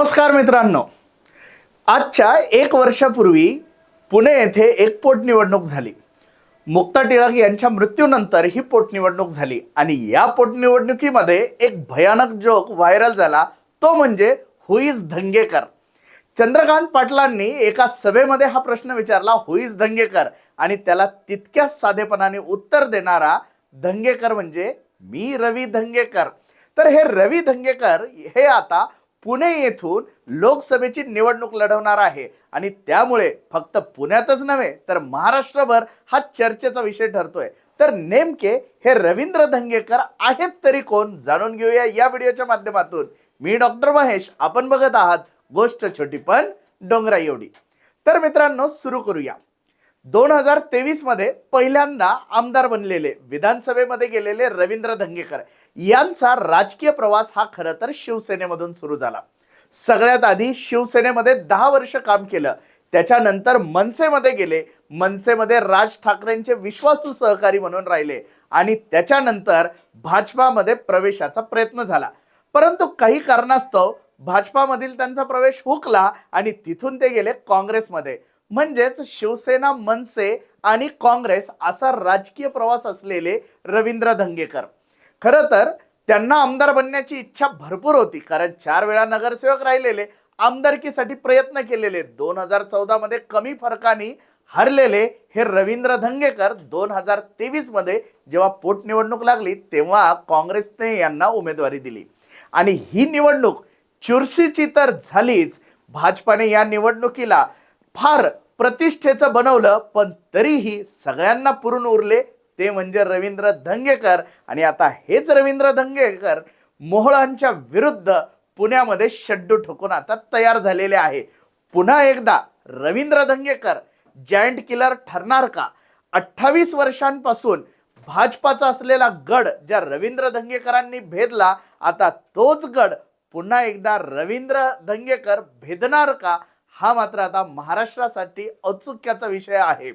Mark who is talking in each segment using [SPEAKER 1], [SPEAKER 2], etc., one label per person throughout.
[SPEAKER 1] नमस्कार मित्रांनो. आजच्या एक वर्षापूर्वी पुणे येथे एक पोटनिवडणूक झाली. मुक्ता टिळक यांच्या मृत्यूनंतर ही पोटनिवडणूक झाली आणि या पोटनिवडणुकीमध्ये एक भयानक जोक व्हायरल झाला. तो म्हणजे हुईज धंगेकर? चंद्रकांत पाटलांनी एका सभेमध्ये हा प्रश्न विचारला हुईज धंगेकर? आणि त्याला तितक्याच साधेपणाने उत्तर देणारा धंगेकर म्हणजे मी रवी धंगेकर. तर हे रवी धंगेकर हे आता पुणे येथून लोकसभेची निवडणूक लढवणार आहे. आणि त्यामुळे फक्त पुण्यातच नव्हे तर महाराष्ट्रभर हा चर्चेचा विषय ठरतोय. तर नेमके हे रवींद्र धंगेकर आहेत तरी कोण? जाणून घेऊया या व्हिडिओच्या माध्यमातून. मी डॉक्टर महेश आपण बघत आहात गोष्ट छोटी पण डोंगरा एवढी. तर मित्रांनो सुरू करूया. दोन हजार तेवीसमध्ये पहिल्यांदा आमदार बनलेले विधानसभेमध्ये गेलेले रवींद्र धंगेकर. यांचा राजकीय प्रवास हा खरं तर शिवसेनेमधून सुरू झाला. सगळ्यात आधी शिवसेनेमध्ये दहा वर्ष काम केलं. त्याच्यानंतर मनसेमध्ये गेले. मनसेमध्ये राज ठाकरेंचे विश्वासू सहकारी म्हणून राहिले. आणि त्याच्यानंतर भाजपामध्ये प्रवेशाचा प्रयत्न झाला. परंतु काही कारणास्तव भाजपामधील त्यांचा प्रवेश हुकला आणि तिथून ते गेले काँग्रेसमध्ये. म्हणजेच शिवसेना मनसे आणि काँग्रेस असा राजकीय प्रवास असलेले रवींद्र धंगेकर. खरं तर त्यांना आमदार बनण्याची इच्छा भरपूर होती कारण चार वेळा नगरसेवक राहिलेले आमदारकीसाठी प्रयत्न केलेले दोन हजार चौदामध्ये कमी फरकाने हरलेले हे रवींद्र धंगेकर दोन हजार तेवीसमध्ये जेव्हा पोटनिवडणूक लागली तेव्हा काँग्रेसने यांना उमेदवारी दिली. आणि ही निवडणूक चुरशीची तर झालीच भाजपाने या निवडणुकीला फार प्रतिष्ठेचं बनवलं पण तरीही सगळ्यांना पुरून उरले. ते म्हणजे रवींद्र धंगेकर. आणि आता हेच रवींद्र धंगेकर मोहळांच्या विरुद्ध पुण्यामध्ये शड्डू ठोकून आता तयार झालेले आहे. पुन्हा एकदा रवींद्र धंगेकर जायंट किलर ठरणार का? अठ्ठावीस वर्षांपासून भाजपाचा असलेला गड ज्या रवींद्र धंगेकरांनी भेदला आता तोच गड पुन्हा एकदा रवींद्र धंगेकर भेदणार का? हा मात्र आता महाराष्ट्रासाठी औत्सुक्याचा विषय आहे.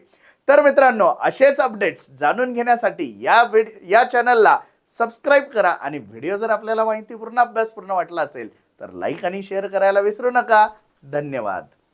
[SPEAKER 1] तर मित्रांनो असेच अपडेट्स जाणून घेण्यासाठी या व्हिड या चॅनलला सबस्क्राईब करा आणि व्हिडिओ जर आपल्याला माहितीपूर्ण अभ्यासपूर्ण वाटला असेल तर लाईक आणि शेअर करायला विसरू नका. धन्यवाद.